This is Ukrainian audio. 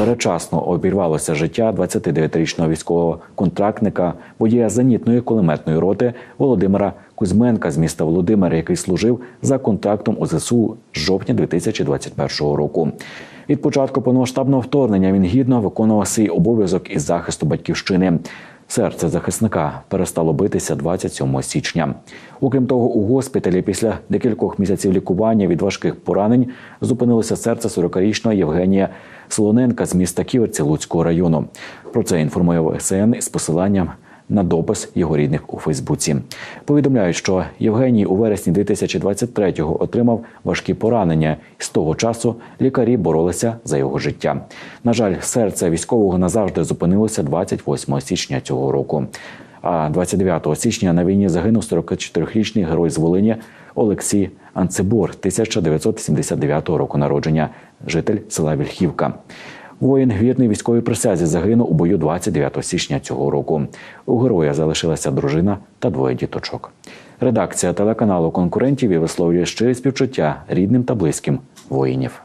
Передчасно обірвалося життя 29-річного військового контрактника, водія зенітної кулеметної роти Володимира Кузьменка з міста Володимир, який служив за контрактом у ЗСУ з жовтня 2021 року. Від початку повномасштабного вторгнення він гідно виконував свій обов'язок із захисту батьківщини. Серце захисника перестало битися 27 січня. Окрім того, у госпіталі після декількох місяців лікування від важких поранень зупинилося серце 40-річного Євгенія Солоненка з міста Ківерці Луцького району. Про це інформує ВСН із посиланням на допис його рідних у Фейсбуці. Повідомляють, що Євгеній у вересні 2023-го отримав важкі поранення, і з того часу лікарі боролися за його життя. На жаль, серце військового назавжди зупинилося 28 січня цього року. А 29 січня на війні загинув 44-річний герой з Волині Олексій Анцебор, 1979 року народження, житель села Вільхівка. Воїн вірний військовій присязі загинув у бою 29 січня цього року. У героя залишилася дружина та двоє діточок. Редакція телеканалу конкурентів і висловлює щирі співчуття рідним та близьким воїнів.